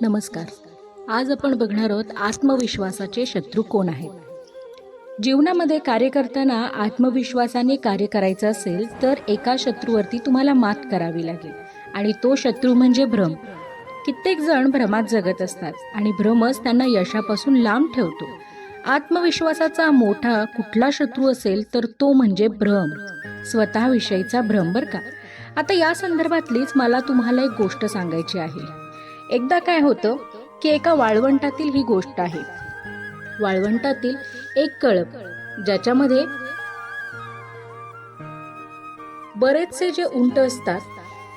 नमस्कार. आज आपण बघणार आहोत आत्मविश्वासाचे शत्रू कोण आहेत? जीवनामध्ये कार्य करताना आत्मविश्वासाने कार्य करायचं असेल तर एका शत्रूवरती तुम्हाला मात करावी लागेल. आणि तो शत्रू म्हणजे भ्रम. कित्येक जण भ्रमात जगत असतात आणि भ्रमच त्यांना यशापासून लांब ठेवतो. आत्मविश्वासाचा मोठा कुठला शत्रू असेल तर तो म्हणजे भ्रम. स्वतःविषयीचा भ्रम बरं का? आता या संदर्भातलीच मला तुम्हाला एक गोष्ट सांगायची आहे. एकदा काय होतं की एका वाळवंटातील ही गोष्ट आहे. वाळवंटातील एक कळप ज्याच्यामध्ये बरेचसे जे उंट असतात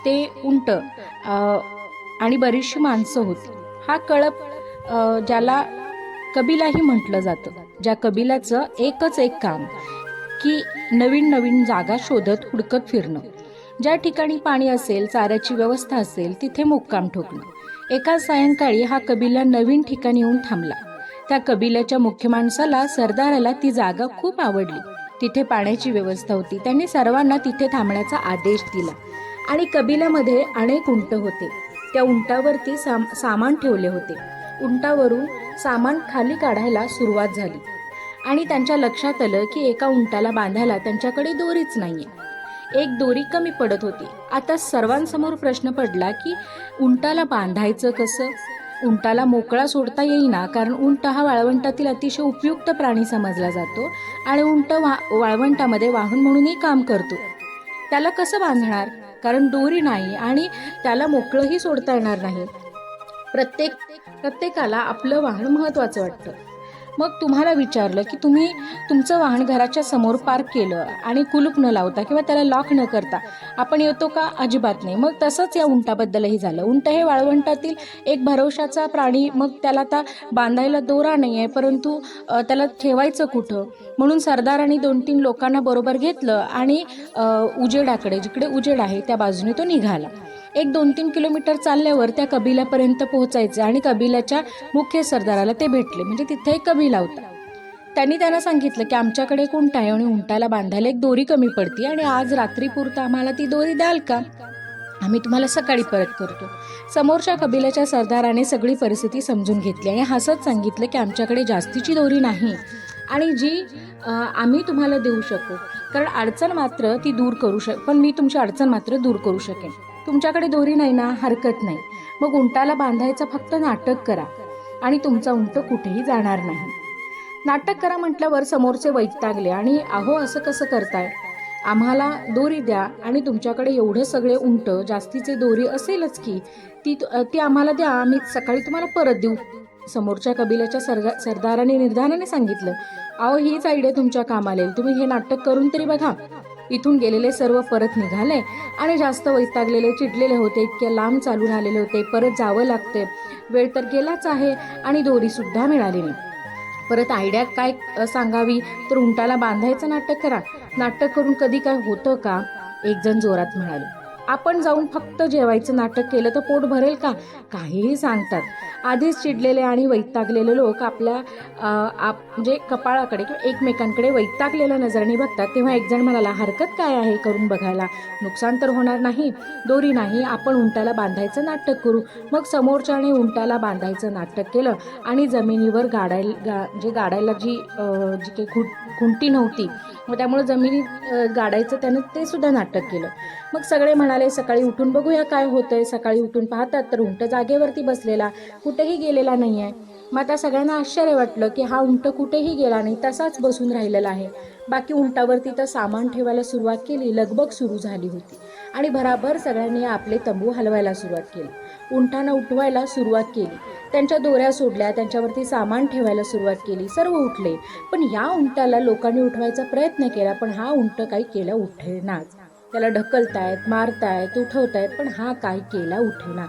ते उंट आणि बरीचशी माणसं होती. हा कळप ज्याला कबिलाही म्हटलं जातं ज्या कबिलाचं एकच एक काम की नवीन नवीन जागा शोधत हुडकत फिरणं. ज्या ठिकाणी पाणी असेल चाऱ्याची व्यवस्था असेल तिथे मुक्काम ठोकणं. एका सायंकाळी हा कबिला नवीन ठिकाणी येऊन थांबला. त्या कबिल्याच्या मुख्य माणसाला सरदाराला ती जागा खूप आवडली. तिथे पाण्याची व्यवस्था होती. त्यांनी सर्वांना तिथे थांबण्याचा आदेश दिला आणि कबिल्यामध्ये अनेक उंट होते. त्या उंटावरती साम सामान ठेवले होते. उंटावरून सामान खाली काढायला सुरुवात झाली आणि त्यांच्या लक्षात आलं की एका उंटाला बांधायला त्यांच्याकडे दोरीच नाहीये. एक दोरी कमी पडत होती. आता सर्वांसमोर प्रश्न पडला की उंटाला बांधायचं कसं? उंटाला मोकळा सोडता येईना कारण उंट हा वाळवंटातील अतिशय उपयुक्त प्राणी समजला जातो आणि उंट वा वाळवंटामध्ये वाहन म्हणूनही काम करतो. त्याला कसं बांधणार? कारण दोरी नाही आणि त्याला मोकळंही सोडता येणार नाही. प्रत्येक प्रत्येकाला आपलं वाहन महत्त्वाचं वाटतं. मग तुम्हाला विचारलं की तुम्ही तुमचं वाहन घराच्या समोर पार्क केलं आणि कुलूप न लावता किंवा त्याला लॉक न करता आपण येतो का? अजिबात नाही. मग तसंच या उंटाबद्दलही झालं. उंट हे वाळवंटातील एक भरवशाचा प्राणी. मग त्याला आता बांधायला दोरा नाही आहे परंतु त्याला ठेवायचं कुठं? म्हणून सरदारांनी दोन तीन लोकांना बरोबर घेतलं आणि उजेडाकडे जिकडे उजेड आहे त्या बाजूने तो निघाला. एक दोन तीन किलोमीटर चालल्यावर त्या कबिलापर्यंत पोहोचायचे आणि कबिल्याच्या मुख्य सरदाराला ते भेटले. म्हणजे तिथे एक कबिला होता. त्यांनी त्यांना सांगितलं की आमच्याकडे एक उंट आहे? आणि उंटाला बांधायला एक दोरी कमी पडती आणि आज रात्रीपुरता आम्हाला ती दोरी द्याल का? आम्ही तुम्हाला सकाळी परत करतो. समोरच्या कबिलाच्या सरदाराने सगळी परिस्थिती समजून घेतली आणि हसत सांगितलं की आमच्याकडे जास्तीची दोरी नाही आणि जी आम्ही तुम्हाला देऊ शकू. कारण अडचण मात्र ती दूर करू शक पण मी तुमची अडचण मात्र दूर करू शकेन. तुमच्याकडे दोरी नाही ना हरकत नाही. मग उंटाला बांधायचं फक्त नाटक करा. आणि तुमचा उंट कुठेही जाणार नाही. नाटक करा म्हटल्यावर समोरचे वैतागले आणि अहो असं कसं करताय? आम्हाला दोरी द्या आणि तुमच्याकडे एवढे सगळे उंट जास्तीचे दोरी असेलच की ती ती आम्हाला द्या आम्ही सकाळी तुम्हाला परत देऊ. समोरच्या कबिलाच्या सरगा सरदाराने निर्धाराने सांगितलं. अहो हीच आयडिया तुमच्या कामाला येईल. तुम्ही हे नाटक करून तरी बघा. इथून गेलेले सर्व परत निघाले आणि जास्त वैतागलेले चिडलेले होते. इतक्या लांब चालून आलेले होते. परत जावं लागते. वेळ तर गेलाच आहे आणि दोरीसुद्धा मिळाली नाही. परत आयडिया काय सांगावी? तर उंटाला बांधायचं नाटक करा. नाटक करून कधी काय होतं का? एकजण जोरात म्हणाले. आपण जाऊन फक्त जेवायचं नाटक केलं तर पोट भरेल का? काहीही सांगतात. आधीच चिडलेले आणि वैतागलेले लोक आपल्या आप म्हणजे कपाळाकडे किंवा एकमेकांकडे वैतागलेल्या नजरेने बघतात. तेव्हा एकजण म्हणाला हरकत काय आहे करून बघायला? नुकसान तर होणार नाही. दोरी नाही. आपण उंटाला बांधायचं नाटक करू. मग समोरच्याने उंटाला बांधायचं नाटक केलं आणि जमिनीवर गाडायला गा म्हणजे गाडायला जी जी काही खुट खुंटी नव्हती मग त्यामुळे जमिनीत गाडायचं त्यानं ते सुद्धा नाटक केलं. मग सगळे म्हणाले सकाळी उठून बघूया काय होतंय. सकाळी उठून पाहतात तर उंट जागेवरती बसलेला कुठेही गेलेला नाही आहे मग आता सगळ्यांना आश्चर्य वाटलं की हा उंट कुठेही गेला नाही तसाच बसून राहिलेला आहे. बाकी उंटावरती तर सामान ठेवायला सुरुवात केली लगबग सुरू झाली होती. आणि भराभर सगळ्यांनी आपले तंबू हलवायला सुरुवात केली. उंटानं उठवायला सुरुवात केली. त्यांच्या दोऱ्या सोडल्या त्यांच्यावरती सामान ठेवायला सुरुवात केली. सर्व उठले. पण या उंटाला लोकांनी उठवायचा प्रयत्न केला पण हा उंट काही केला उठेनाच. त्याला ढकलतायत मारतायत उठवतायत पण हा काय केला उठेना.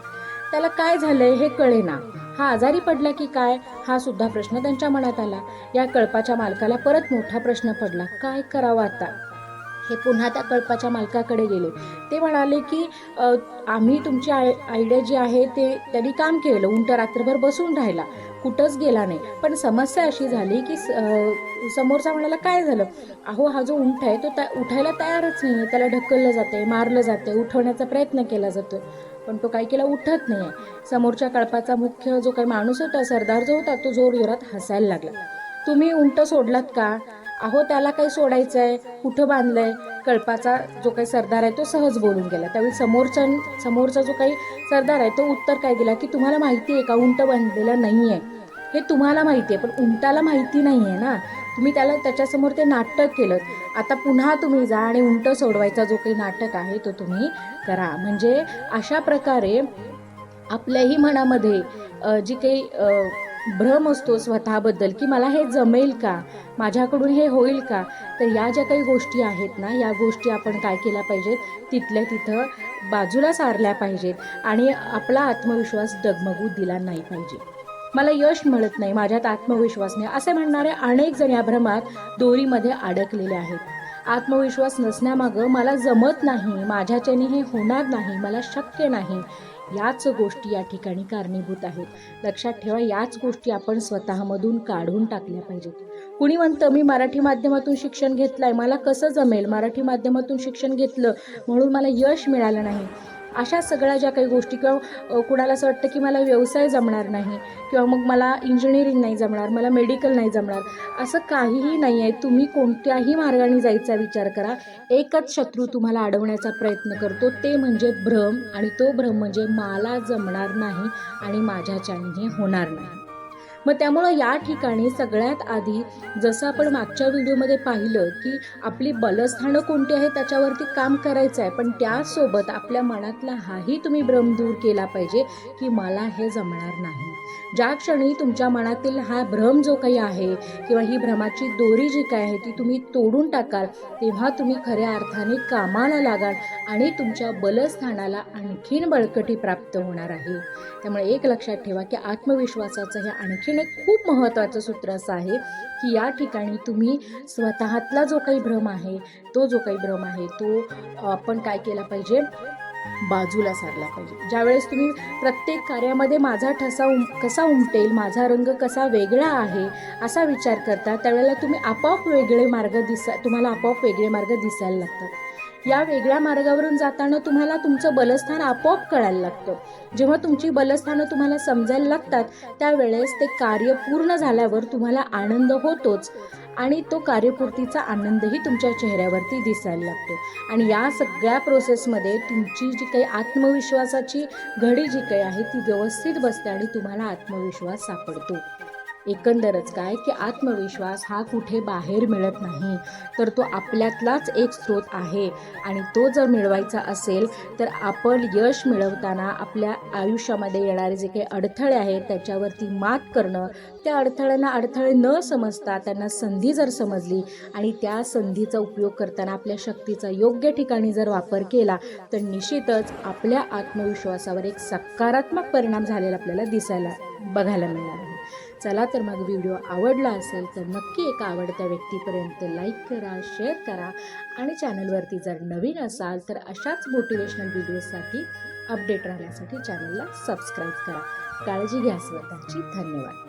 त्याला काय झालंय हे कळेना. हा आजारी पडला की काय? हा सुद्धा प्रश्न त्यांच्या मनात आला. या कळपाच्या मालकाला परत मोठा प्रश्न पडला. काय करावं आता? हे पुन्हा त्या कळपाच्या मालकाकडे गेले. ते म्हणाले की आम्ही तुमची आय आयडिया जी आहे ते त्यांनी काम केलं. उंट रात्रभर बसून राहिला. कुठंच गेला नाही. पण समस्या अशी झाली की स- समोरचा म्हणाला काय झालं? अहो हा जो उंट आहे तो त्या उठायला तयारच नाही आहे त्याला ढकललं जाते मारलं जाते उठवण्याचा प्रयत्न केला जातो पण तो काय केला? उठत नाही आहे समोरच्या कळपाचा मुख्य जो काही माणूस होता सरदार जो होता तो जोरजोरात हसायला लागला. तुम्ही उंट सोडलात का? अहो त्याला काही सोडायचं आहे कुठं बांधलंय कळपाचा जो काही सरदार आहे तो सहज बोलून गेला. त्यावेळी समोरचा समोरचा जो काही सरदार आहे तो उत्तर काय दिला की तुम्हाला माहिती आहे का उंट बांधलेला नाही आहे हे तुम्हाला माहिती आहे पण उंटाला माहिती नाही आहे ना. तुम्ही त्याला त्याच्यासमोर ते नाटक केलं. आता पुन्हा तुम्ही जा आणि उंट सोडवायचा जो काही नाटक आहे तो तुम्ही करा. म्हणजे अशा प्रकारे आपल्याही मनामध्ये जी काही भ्रम असतो स्वतःबद्दल की मला हे जमेल का? माझ्याकडून हे होईल का? तर या ज्या काही गोष्टी आहेत ना या गोष्टी आपण काय केल्या पाहिजेत? तिथल्या तिथं बाजूला सारल्या पाहिजेत आणि आपला आत्मविश्वास डगमगू दिला नाही पाहिजे. मला यश मिळत नाही माझ्यात आत्मविश्वास नाही असे म्हणणारे अनेक जण या भ्रमात दोरीमध्ये अडकलेले आहेत. आत्मविश्वास नसण्यामागं मला जमत नाही माझ्याच्याने हे होणार नाही मला शक्य नाही. याच गोष्टी या ठिकाणी कारणीभूत आहेत. लक्षात ठेवा याच गोष्टी आपण स्वतःमधून काढून टाकल्या पाहिजेत. कुणी म्हणतं मी मराठी माध्यमातून शिक्षण घेतलं आहे मला कसं जमेल? मराठी माध्यमातून शिक्षण घेतलं म्हणून मला यश मिळालं नाही. अशा सगळ्या ज्या काही गोष्टी किंवा कुणाला असं वाटतं की मला व्यवसाय जमणार नाही किंवा मग मला इंजिनिअरिंग नाही जमणार मला मेडिकल नाही जमणार असं काहीही नाही आहे. तुम्ही कोणत्याही मार्गाने जायचा विचार करा. एकच शत्रू तुम्हाला अडवण्याचा प्रयत्न करतो. ते म्हणजे भ्रम आणि तो भ्रम म्हणजे मला जमणार नाही आणि माझ्याच्याने हे होणार नाही. मग त्यामुळं या ठिकाणी सगळ्यात आधी जसं आपण मागच्या व्हिडिओमध्ये पाहिलं की आपली बलस्थानं कोणती आहे त्याच्यावरती काम करायचं आहे पण त्यासोबत आपल्या मनातला हाही तुम्ही भ्रम दूर केला पाहिजे की मला हे जमणार नाही. ज्या क्षणी तुमच्या मनातील हा भ्रम जो काही आहे किंवा ही भ्रमाची दोरी जी काय आहे ती तुम्ही तोडून टाकाल तेव्हा तुम्ही खऱ्या अर्थाने कामाला लागाल आणि तुमच्या बलस्थानाला आणखीन बळकटी प्राप्त होणार आहे. त्यामुळे एक लक्षात ठेवा की आत्मविश्वासाचं हे आणखीन एक खूप महत्त्वाचं सूत्र असं आहे की या ठिकाणी तुम्ही स्वतःतला जो काही भ्रम आहे तो जो काही भ्रम आहे तो आपण काय केला पाहिजे? बाजूला सारला पाहिजे. ज्यावेळेस तुम्ही प्रत्येक कार्यामध्ये माझा ठसा उम कसा उमटेल माझा रंग कसा वेगळा आहे असा विचार करता त्यावेळेला तुम्ही आपोआप वेगळे मार्ग दिसा तुम्हाला आपोआप वेगळे मार्ग दिसायला लागतात. या वेगळ्या मार्गावरून जाताना तुम्हाला तुमचं बलस्थान आपोआप कळायला लागतं. जेव्हा तुमची बलस्थानं तुम्हाला समजायला लागतात त्यावेळेस ते कार्य पूर्ण झाल्यावर तुम्हाला आनंद होतोच आणि तो कार्यपूर्तीचा आनंदही तुमच्या चेहऱ्यावरती दिसायला लागतो. आणि या सगळ्या प्रोसेसमध्ये तुमची जी काही आत्मविश्वासाची घडी जी काही आहे ती व्यवस्थित बसते आणि तुम्हाला आत्मविश्वास सापडतो. एकंदरच काय की आत्मविश्वास हा कुठे बाहेर मिळत नाही तर तो आपल्यातलाच एक स्रोत आहे. आणि तो जर मिळवायचा असेल तर आपण यश मिळवताना आपल्या आयुष्यामध्ये येणारे जे काही अडथळे आहेत त्याच्यावरती मात करणं त्या अडथळ्यांना अडथळे न समजता त्यांना संधी जर समजली आणि त्या संधीचा उपयोग करताना आपल्या शक्तीचा योग्य ठिकाणी जर वापर केला तर निश्चितच आपल्या आत्मविश्वासावर एक सकारात्मक परिणाम झालेला आपल्याला दिसायला बघायला मिळणार आहे. चला तर मग व्हिडिओ आवडला असेल तर नक्की एका आवडत्या व्यक्तीपर्यंत लाईक करा शेअर करा आणि चॅनलवरती जर नवीन असाल तर अशाच मोटिवेशनल व्हिडिओसाठी अपडेट राहण्यासाठी चॅनलला सबस्क्राईब करा. काळजी घ्या स्वतःची. धन्यवाद.